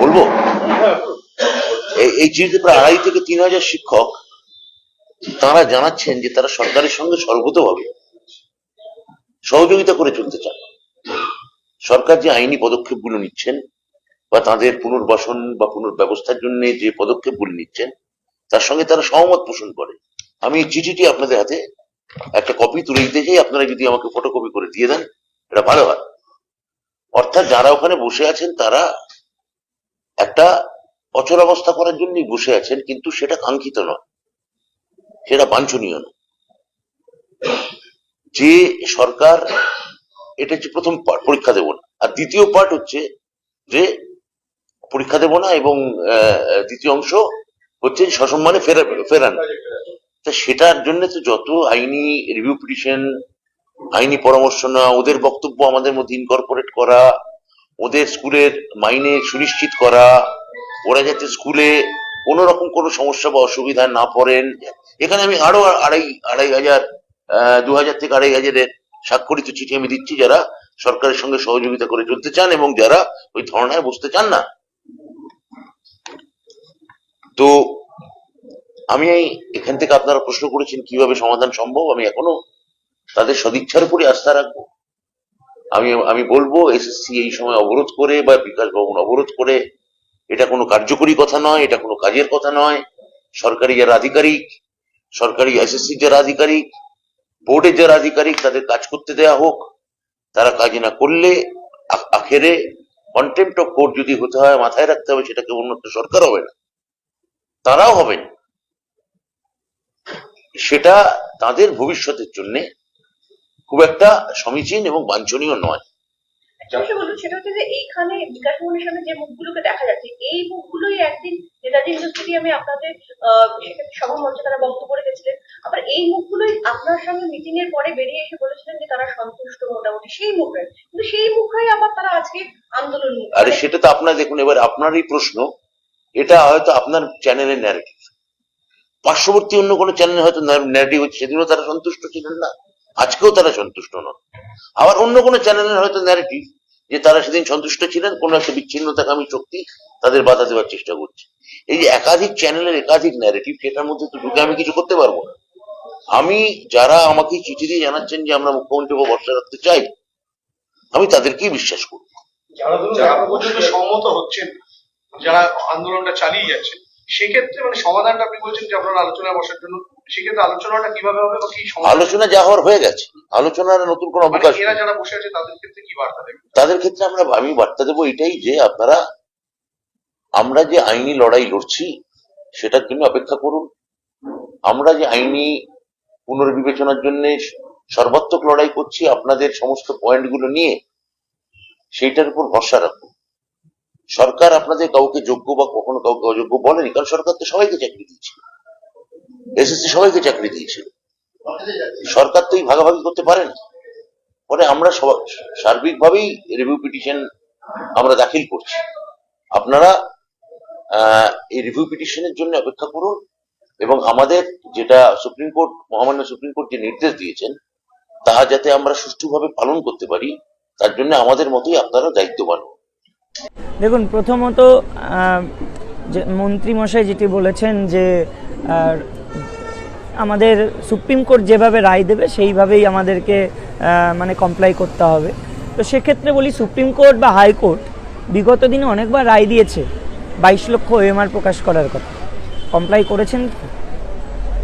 বলব? এই- এই প্রায় আড়াই থেকে তিন হাজার শিক্ষক তারা জানাচ্ছেন যে তারা সরকারের সঙ্গে সর্বতভাবে সহযোগিতা করে চলতে চান। সরকার যে আইনি পদক্ষেপগুলো নিচ্ছেন বা তাদের পুনর্বাসন বা পুনর্ব্যবস্থার জন্য যে পদক্ষেপগুলো নিচ্ছেন, তার সঙ্গে তারা সহমত পোষণ করে। আমি এই চিঠিটি আপনাদের হাতে একটা কপি তুলে দিতে চাই। আপনারা যদি আমাকে ফটোকপি করে দিয়ে দেন, এটা ভালো হয়। অর্থাৎ যারা ওখানে বসে আছেন, তারা একটা অচলাবস্থা করার জন্যই বসে আছেন, কিন্তু সেটা কাঙ্ক্ষিত নয়। সেটা বাঞ্ছনীয় নয়। যে সরকার, এটা হচ্ছে প্রথম পার্ট পরীক্ষা দেব না। আর দ্বিতীয় পার্ট হচ্ছে যে পরীক্ষা দেব না এবং দ্বিতীয় অংশ হচ্ছে সসম্মানে ফেরা, ফেরান। তা সেটার জন্য তো যত আইনি রিভিউ পিটিশন আইনি পরামর্শ নেওয়া, ওদের বক্তব্য আমাদের মধ্যে ইনকর্পোরেট করা ওদের স্কুলের মাইনে সুনিশ্চিত করা, ওরা যাতে স্কুলে কোনো রকম কোনো সমস্যা বা অসুবিধা না পড়েন। এখানে আমি আরও আড়াই আড়াই হাজার দু হাজার থেকে আড়াই হাজারের স্বাক্ষরিত চিঠি আমি দিচ্ছি যারা সরকারের সঙ্গে সহযোগিতা করে চলতে চান এবং যারা ওই ধর্নায় বসতে চান না। তো আমি এখান থেকে আপনারা প্রশ্ন করেছেন কীভাবে সমাধান সম্ভব, আমি এখনও তাদের সদিচ্ছার উপরে আস্থা রাখব। আমি আমি বলব, এসএসসি এই সময় অবরোধ করে বা বিকাশ ভবন অবরোধ করে, এটা কোনো কার্যকরী কথা নয়, এটা কোনো কাজের কথা নয়। সরকারি যারা আধিকারিক, সরকারি এসএসসি যারা আধিকারিক বোর্ডের যারা আধিকারিক, তাদের কাজ করতে দেয়া হোক, তারা কাজ না করলে আখেরে কন্টেম্প অফ কোর্ট যদি হতে হয়, মাথায় রাখতে হবে, সেটাকে একটা সরকার হবে না। তারাও হবেন সেটা তাদের ভবিষ্যতের জন্য খুব একটা সমীচীন এবং বাঞ্ছনীয় নয়। একটা বিষয় বলুন সেটা হচ্ছে যে এইখানে বিকাশ ভবনের সামনে যে মুখগুলোকে দেখা যাচ্ছে এই মুখগুলোই একদিন নেতাজি স্টেডিয়ামে আপনাদের সভা মঞ্চে তারা বক্তব্য রেখেছিলেন। আবার এই মুখগুলোই আপনার সঙ্গে মিটিং এর পরে বেরিয়ে এসে বলেছিলেন যে তারা সন্তুষ্ট মোটামুটি সেই কিন্তু সেই মুখরাই আবার তারা আজকে আন্দোলন আরে সেটা তো আপনার দেখুন এবার আপনারই প্রশ্ন এটা হয়তো আপনার চ্যানেলের ন্যারেটিভ পার্শ্ববর্তী অন্য কোনো চ্যানেলে হয়তো ন্যারেটিভ হচ্ছে সেদিনও তারা সন্তুষ্ট ছিলেন না। আজকেও তারা সন্তুষ্ট নন। আবার অন্য কোনো চ্যানেলের হয়তো ন্যারেটিভ যে তারা সেদিন সন্তুষ্ট ছিলেন কোনো একটা বিচ্ছিন্নতাকামী শক্তি তাদের বাধা দেওয়ার চেষ্টা করছে। এই যে একাধিক চ্যানেলের একাধিক ন্যারেটিভ সেটার মধ্যে তো ঢুকে আমি কিছু করতে পারব না। আমি যারা আমাকে চিঠি দিয়ে জানাচ্ছেন যে আমরা মুখ্যমন্ত্রী ভরসা রাখতে চাই আমি তাদেরকেই বিশ্বাস করব যারা সম্মত হচ্ছেন যারা আন্দোলনটা চালিয়ে যাচ্ছেন সেক্ষেত্রে মানে সমাধানটা আপনি বলছেন যে আপনারা আলোচনায় বসার জন্য সেক্ষেত্রে আলোচনাটা কীভাবে হবে বা কি আলোচনা যা হওয়ার হয়ে গেছে। আলোচনার নতুন কোনো মানে অবকাশ এরা যারা বসে আছে তাদের ক্ষেত্রে কি বার্তা দেবেন? তাদের ক্ষেত্রে আমরা আমি বার্তা দেবো এটাই যে আপনারা আমরা যে আইনি লড়াই লড়ছি সেটার জন্য অপেক্ষা করুন। আমরা যে আইনি পুনর্বিবেচনার জন্য সর্বাত্মক লড়াই করছি আপনাদের সমস্ত পয়েন্টগুলো নিয়ে সেইটার উপর ভরসা রাখুন। সরকার আপনাদের কাউকে যোগ্য বা কখনো কাউকে অযোগ্য বলেনি, কারণ সরকার তো সবাইকে চাকরি দিয়েছে। এসএসসি সবাইকে চাকরি দিয়েছিল সরকার তো এই ভাগাভাগি করতে পারে না ফলে আমরা সার্বিকভাবেই রিভিউ পিটিশন আমরা দাখিল করছি। আপনারা এই রিভিউ পিটিশনের জন্য অপেক্ষা করুন এবং আমাদের যেটা সুপ্রিম কোর্ট, মহামান্য সুপ্রিম কোর্ট যে নির্দেশ দিয়েছেন তা যাতে আমরা সুষ্ঠুভাবে পালন করতে পারি, তার জন্য আমাদের মতোই আপনারা দায়িত্ববান। দেখুন, প্রথমত যে মন্ত্রীমশাই যেটি বলেছেন যে আমাদের সুপ্রিম কোর্ট যেভাবে রায় দেবে, সেইভাবেই আমাদেরকে মানে কমপ্লাই করতে হবে। তো সেক্ষেত্রে বলি, সুপ্রিম কোর্ট বা হাইকোর্ট বিগত দিনে অনেকবার রায় দিয়েছে, বাইশ লক্ষ ওএমআর প্রকাশ করার কথা। কমপ্লাই করেছেন কি?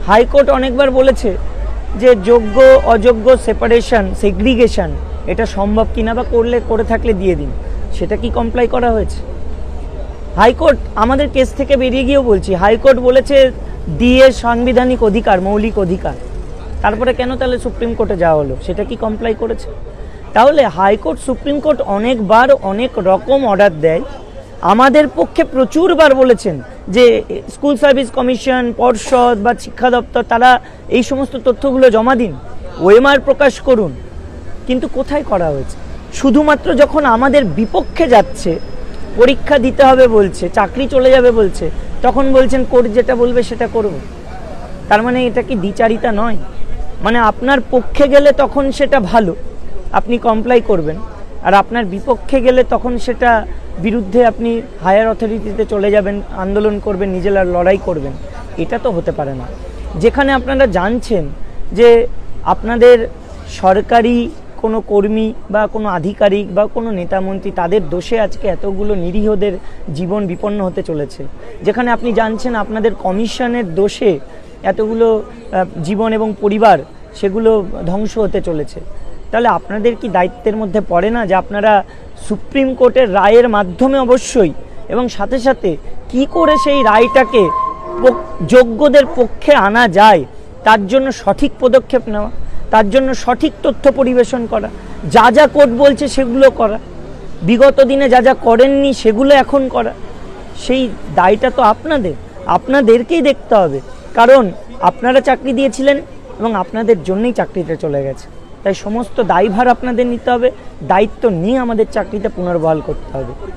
হাইকোর্ট অনেকবার বলেছে যে, যোগ্য, অযোগ্য সেপারেশন সেগ্রিগেশন এটা সম্ভব কিনা বা করলে, করে থাকলে দিয়ে দিন। সেটা কি কমপ্লাই করা হয়েছে? হাইকোর্ট আমাদের কেস থেকে বেরিয়ে গিয়েও বলছি হাইকোর্ট বলেছে ডিএ সাংবিধানিক অধিকার, মৌলিক অধিকার। তারপরে কেন তাহলে সুপ্রিম কোর্টে যাওয়া হলো? সেটা কি কমপ্লাই করেছে? তাহলে হাইকোর্ট সুপ্রিম কোর্ট অনেকবার অনেক রকম অর্ডার দেয়। আমাদের পক্ষে প্রচুরবার বলেছেন যে স্কুল সার্ভিস কমিশন পর্ষদ বা শিক্ষা দপ্তর, তারা এই সমস্ত তথ্যগুলো জমা দিন, ওএমআর প্রকাশ করুন। কিন্তু কোথায় করা হয়েছে? শুধুমাত্র যখন আমাদের বিপক্ষে যাচ্ছে, পরীক্ষা দিতে হবে বলছে, চাকরি চলে যাবে বলছে, তখন বলছেন, কোর্ট যেটা বলবে সেটা করব। তার মানে এটা কি দ্বিচারিতা নয়? মানে আপনার পক্ষে গেলে তখন সেটা ভালো, আপনি কমপ্লাই করবেন। আর আপনার বিপক্ষে গেলে তখন সেটা বিরুদ্ধে আপনি হায়ার অথরিটিতে চলে যাবেন, আন্দোলন করবেন, নিজেরা লড়াই করবেন। এটা তো হতে পারে না। যেখানে আপনারা জানছেন যে আপনাদের সরকারি কোনো কর্মী বা কোনো আধিকারিক বা কোনো নেতামন্ত্রী তাদের দোষে আজকে এতগুলো নিরীহদের জীবন বিপন্ন হতে চলেছে। যেখানে আপনি জানছেন আপনাদের কমিশনের দোষে এতগুলো জীবন এবং পরিবার সেগুলো ধ্বংস হতে চলেছে। তাহলে আপনাদের কি দায়িত্বের মধ্যে পড়ে না যে আপনারা সুপ্রিম কোর্টের রায়ের মাধ্যমে অবশ্যই এবং সাথে সাথে কি করে সেই রায়টাকে যোগ্যদের পক্ষে আনা যায়, তার জন্য সঠিক পদক্ষেপ নেওয়া? তার জন্য সঠিক তথ্য পরিবেশন করা। যা যা কোর্ট বলছে সেগুলো করা। বিগত দিনে যা যা করেননি সেগুলো এখন করা। সেই দায়টা তো আপনাদের। আপনাদেরকেই দেখতে হবে। কারণ আপনারা চাকরি দিয়েছিলেন এবং আপনাদের জন্যই চাকরিতে চলে গেছে। তাই সমস্ত দায়ভার আপনাদের নিতে হবে। দায়িত্ব নিয়ে আমাদের চাকরিতে পুনর্বহাল করতে হবে।